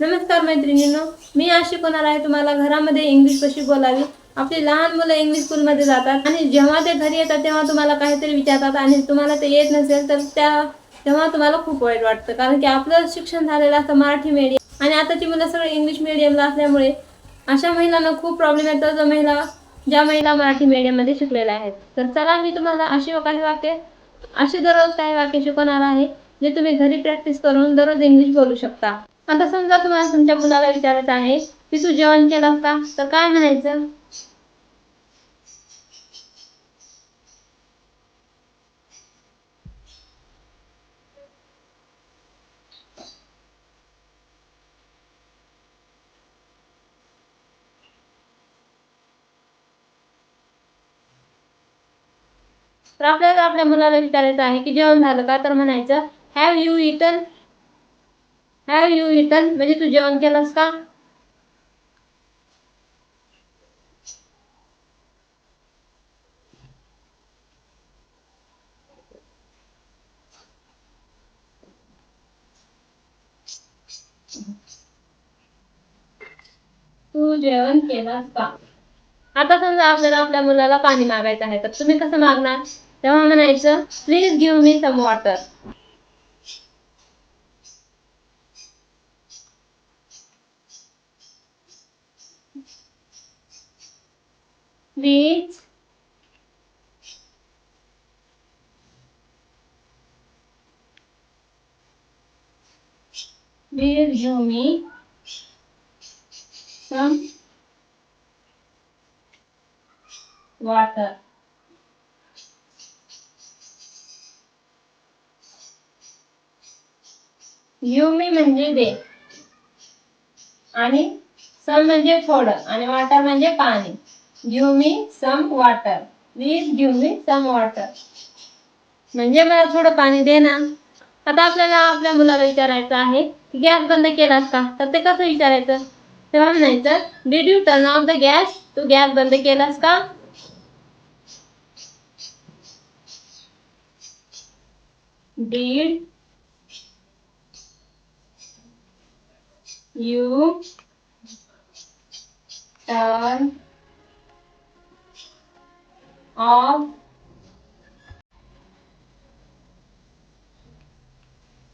नमस्कार मैत्रिणींनो मी आज शिकवणार आहे तुम्हाला घरामध्ये इंग्लिश कशी बोलावी? आपली लहान मुलं इंग्लिश स्कूलमध्ये जातात आणि जेव्हा ते घरी येतात तेव्हा तुम्हाला काहीतरी विचारतात आणि तुम्हाला ते येत नसेल तर त्या तेव्हा तुम्हाला खूप वाईट वाटतं. कारण की आपलं शिक्षण झालेलं असतं मराठी मीडियम आणि आताची मुलं सगळं इंग्लिश मीडियमला असल्यामुळे अशा महिलांना खूप प्रॉब्लेम येतो जो महिला ज्या महिला मराठी मीडियममध्ये शिकलेल्या आहेत. तर चला मी तुम्हाला अशी काही वाक्य अशी दररोज काही वाक्य शिकवणार आहे जे तुम्ही घरी प्रॅक्टिस करून दररोज इंग्लिश बोलू शकता. आता समजा तुम्हाला तुमच्या मुलाला विचारायचं आहे की तू जेवण केलं का? तर काय म्हणायचं? तर आपल्याला आपल्या मुलाला विचारायचं आहे की जेवण झालं का? तर म्हणायचं have you eaten have you eaten म्हणजे तू जेवण केलंस का? तू जेवण केलंस का? आता समजा आपल्याला आपल्या मुलाला पाणी मागायचं आहे तर तुम्ही कसं मागणार? तेव्हा म्हणायचं please give me some water वीज वीर give me some water. You me म्हणजे दे आणि सम म्हणजे थोडं आणि वॉटर म्हणजे पाणी. Give me some water please give me some water म्हणजे मला थोडं पाणी दे ना. आता आपल्याला आपल्या मुलाला विचारायचं आहे की गॅस बंद केलास का? तर ते कसं विचारायचं? तेव्हा म्हणायचं did you turn off the gas तू गॅस बंद केलास का? Did you turn off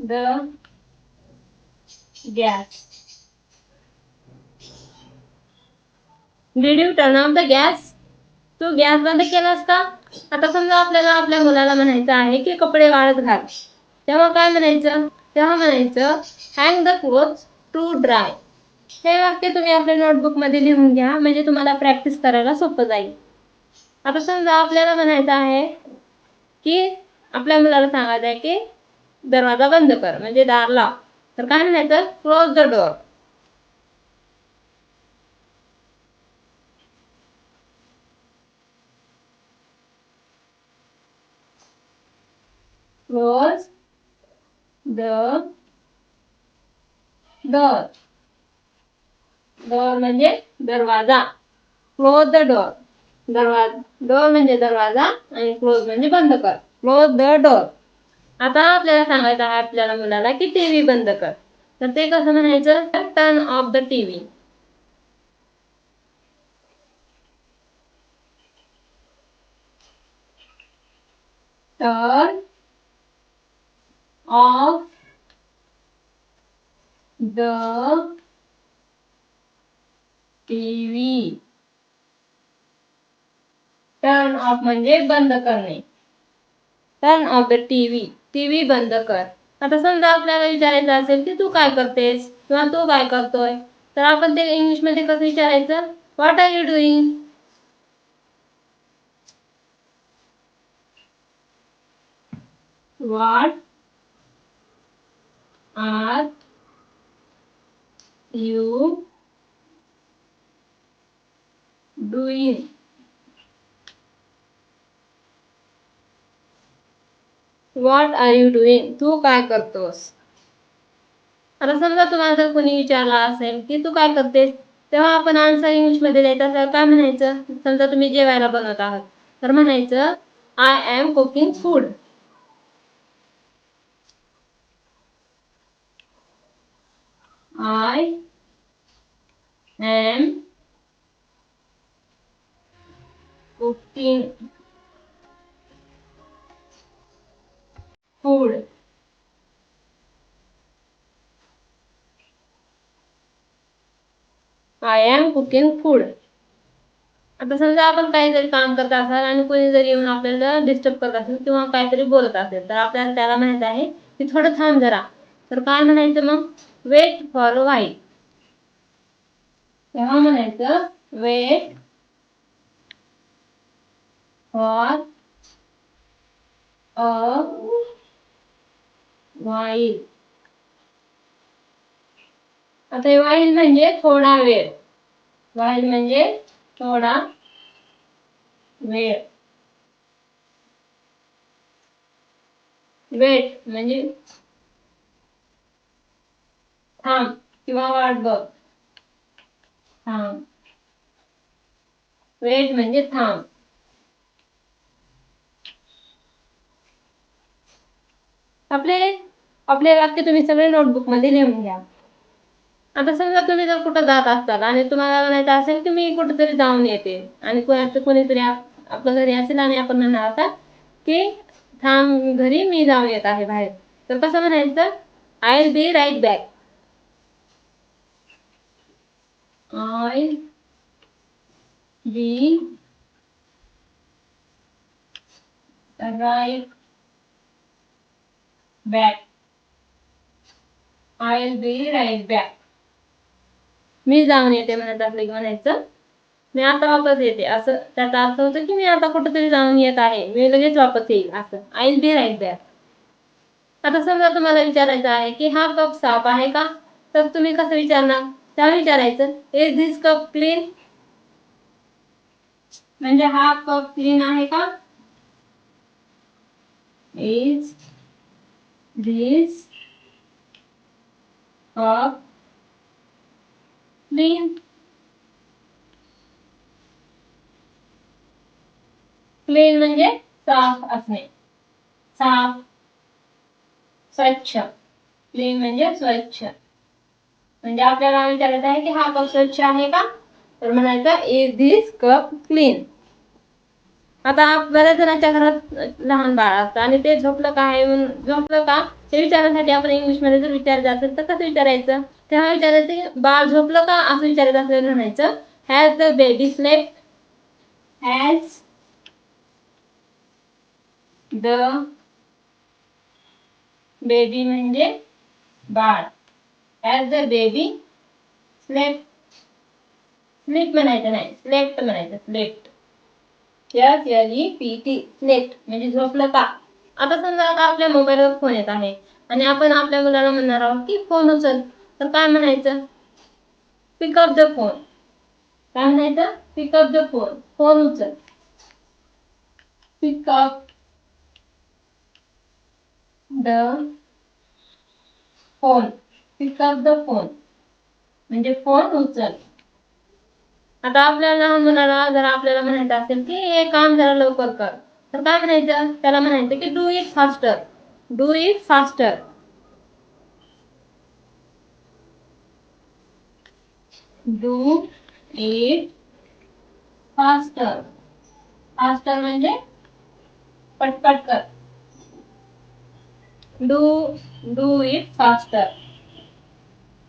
the gas. Did you turn off the gas तू गॅस बंद केला असता आता समजा आपल्याला आपल्या मुलाला म्हणायचं आहे की कपडे वाळत घाल तेव्हा काय म्हणायचं तेव्हा म्हणायचं hang the cloth to dry हे वाक्य तुम्ही आपल्या नोटबुकमध्ये लिहून घ्या. म्हणजे तुम्हाला प्रॅक्टिस करायला सोपं जाईल. आता समजा आपल्याला म्हणायचं आहे की आपल्या मुलाला सांगायचं आहे की दरवाजा बंद कर. म्हणजे दार लाव. तर काय म्हणायचं? Close the door close the door door म्हणजे दरवाजा. क्लोज द डोअर दरवाजा डोअर म्हणजे दरवाजा आणि क्लोज म्हणजे बंद कर. क्लोज द डोअर आता आपल्याला सांगायचं आहे आपल्याला मुलाला की टीव्ही बंद कर. तर ते कसं म्हणायचं? Turn off the TV turn off the TV. Turn off म्हणजे बंद करणे. Turn off the TV. TV बंद कर. आता समजा आपल्याला विचारायचं असेल की तू काय करतेस? किंवा तू काय करतोय? तर आपण ते इंग्लिशमध्ये कसं विचारायचं? What are you doing what are you doing what are you doing तू काय करतोस? आता समजा तुम्हाला जर कोणी विचारला असेल की तू काय करतेस? तेव्हा आपण आन्सर इंग्लिशमध्ये द्यायचा तर काय म्हणायचं? समजा तुम्ही जेवायला बनवत आहात तर म्हणायचं I am cooking food I am तीन. Food I am cooking food आता समजा आपण काहीतरी काम करत असाल आणि कोणी जरी येऊन आपल्याला डिस्टर्ब करत असेल किंवा काहीतरी बोलत असेल तर आपल्याला त्याला माहीत आहे की थोडं थांब जरा. तर काय म्हणायचं मग? वेट फॉर वाई तेव्हा म्हणायचं वेट फॉर अ वाईल आता वाईल म्हणजे थोडा वेळ. वाईल म्हणजे थोडा वेळ. वेट म्हणजे थांब किंवा वाट बघ. थांब. वेट म्हणजे थांब. आपले आपले वाक्य तुम्ही सगळे नोटबुकमध्ये लिहून घ्या. आता समजा तुम्ही जर कुठं जात असाल आणि तुम्हाला म्हणायचं असेल की मी कुठेतरी जाऊन येते आणि कोणाचं कोणीतरी आपलं आपल्या घरी असेल आणि आपण म्हणणार आता की थांब घरी मी जाऊन येत आहे बाहेर. तर कसं म्हणायचं? I will be right back I be right back. I be be right मी जाऊन येते म्हणत असले की म्हणायचं. मी आता वापस येते. असं त्याचा अर्थ होतो की मी आता कुठेतरी जाऊन येत आहे. मी लगेच वापस येईल. असं. आईल बी राईट बॅक आता समजा तुम्हाला विचारायचं आहे की हा कप साफ आहे का? तर तुम्ही कसं विचारणार? त्याला विचारायचं? इज धिस कप क्लीन म्हणजे हा कप क्लीन आहे का? Is this cup clean clean म्हणजे साफ़ असणे. साफ़, स्वच्छ. क्लीन म्हणजे स्वच्छ. म्हणजे आपल्याला विचारायचं आहे की हा कप स्वच्छ आहे का? तर म्हणायचं इज़ धिस कप क्लीन आता बऱ्याच जणांच्या घरात लहान बाळ असतं आणि ते झोपलं का झोपलं का? हे विचारण्यासाठी आपण इंग्लिशमध्ये जर विचारायचं असेल तर कसं विचारायचं? तेव्हा विचारायचं बाळ झोपलं का? असं विचारायचं असल्यावर म्हणायचं has the baby slept has the baby म्हणजे बाळ? Has the baby slept sleep म्हणायचं नाही. स्लेप्ट म्हणायचं. स्लेप्ट एस एल ई म्हणजे झोपलं का? आता समजा आता आपल्या मोबाईलवर फोन येत आहे आणि आपण आपल्या मुलाला म्हणणार आहोत की फोन उचल. तर काय म्हणायचं? पिकअप द फोन काय म्हणायचं? Pick up the phone phone उचल. Pick up the phone pick up the phone म्हणजे फोन उचल. आता आपल्या लहान मुलाला जर आपल्याला म्हणायचं असेल की हे काम जरा लवकर कर. तर काय म्हणायचं? त्याला म्हणायचं की do it faster do it faster do it faster faster म्हणजे पटपट कर. डू डू इट फास्टर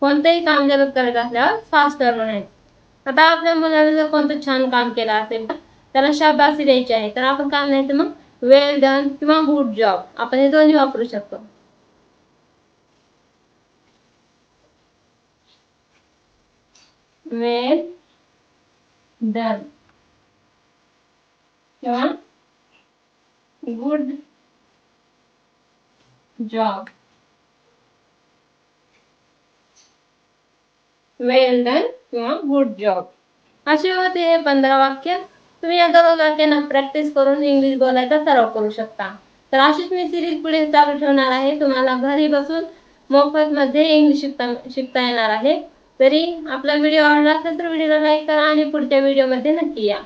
कोणतंही काम जर करायचं असल्यावर फास्टर म्हणायचं. आता आपल्या मुलाने जर कोणतं छान काम केलं असेल त्याला शाबासी द्यायची आहे. तर आपण काय म्हणायचं मग? वेल डन किंवा गुड जॉब आपण हे दोन्ही वापरू शकतो. वेल डन किंवा गुड जॉब वेल डन किंवा गुड जॉब असे होते हे पंधरा वाक्य. तुम्ही या दररोज वाक्यांना प्रॅक्टिस करून इंग्लिश बोलायचा सराव करू शकता. तर अशीच मी सिरीज पुढे चालू ठेवणार आहे. तुम्हाला घरी बसून मोफत मध्ये इंग्लिश शिकता शिकता येणार आहे. तरी आपला व्हिडिओ आवडला असेल तर व्हिडिओला लाईक करा आणि पुढच्या व्हिडिओमध्ये नक्की या.